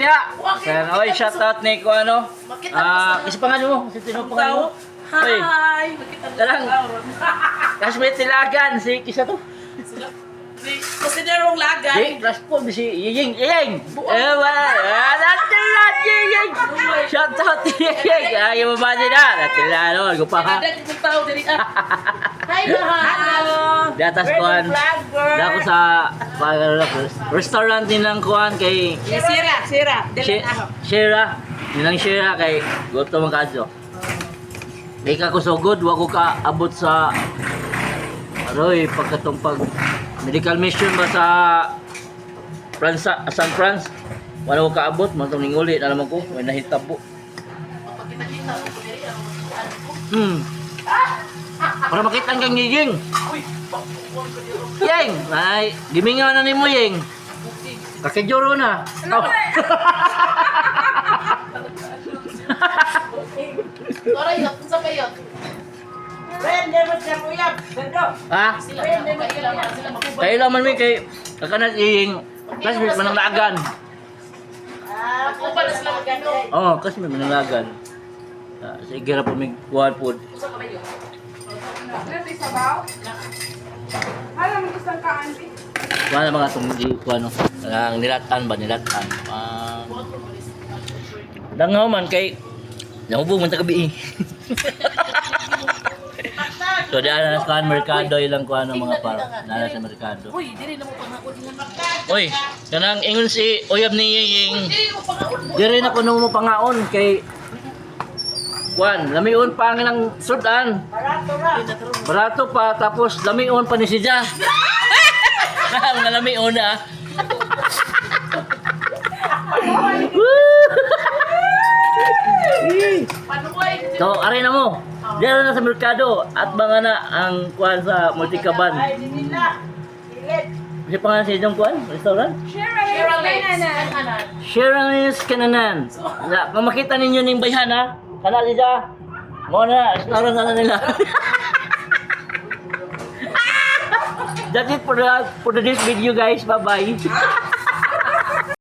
niya. Sir, oy, shout out ni ko ano. Ah, isa pa nga mo, si Tino pa nga mo. Hi! Sa tawron. classmate silagan si kisa to. Di, Considerong lagay. Di, class po si Yiying, Yiying. Eh, wala. Ah, natin lang, Yiying. Shout out ni Yiying. Ah, yung mama niya na. Natin lang, ano, ko pa ha. Ada kong tao diri. ah. Hi, Hello! Di atas kuan. Di ako sa restaurant nilang kuan kay Sira, sira. Shi- Dili ako. Shira. Nilang Shira kay Goto Magkadzo. Di ka ko so good, wa ko ka abot sa Aroy, pagkatong pag medical mission ba sa France, San France? Wala ko kaabot, matong ninguli naman ko, may nahitabo. Hmm. Para makita kang Ying. Ying! Ay, gimingaw na ni mo, Ying. Kakijuro na. Oh. Ora yun, sa kayo. ha? Sila, sila, sila makubay. Kayo lang man may kay kakanat Ying. Classmate mananglagan. Makubay na sila magano. Oo, oh, kasi may mananglagan. Ah, sige ra po may kuhan po. Usa ka ba yun? Nanti sabaw. Alam mo isang kaanti. Kuhan na mga itong di kuhan no. Ang nilatan ba, nilatan. Ah, dangaw man kay Nahubog man tagabi eh. so di ana sa kuhan merkado ilang kuhan ng mga para. Nana sa merkado. Uy, dili na mo pangakot nga. Oy, kanang ingon si Uyab ni Ying. Dire na kuno mo pangaon kay Kuan, lamion pa ang ilang sudan. Barato pa tapos lamion pa ni si Ja. Mga lamion ah. Panuway. so, aray na mo. Dire na sa merkado at mga na ang kuan sa Multicaban. Kasi pangalan sa inyong kuan? Restaurant? Share Shira a Lakes. banana. Kanan. Shiranis Kananan. Na, kung makita ninyo ning bayhan ha, kana siya. Mo na, restaurant na, nila. That's it for the for this video guys. Bye bye.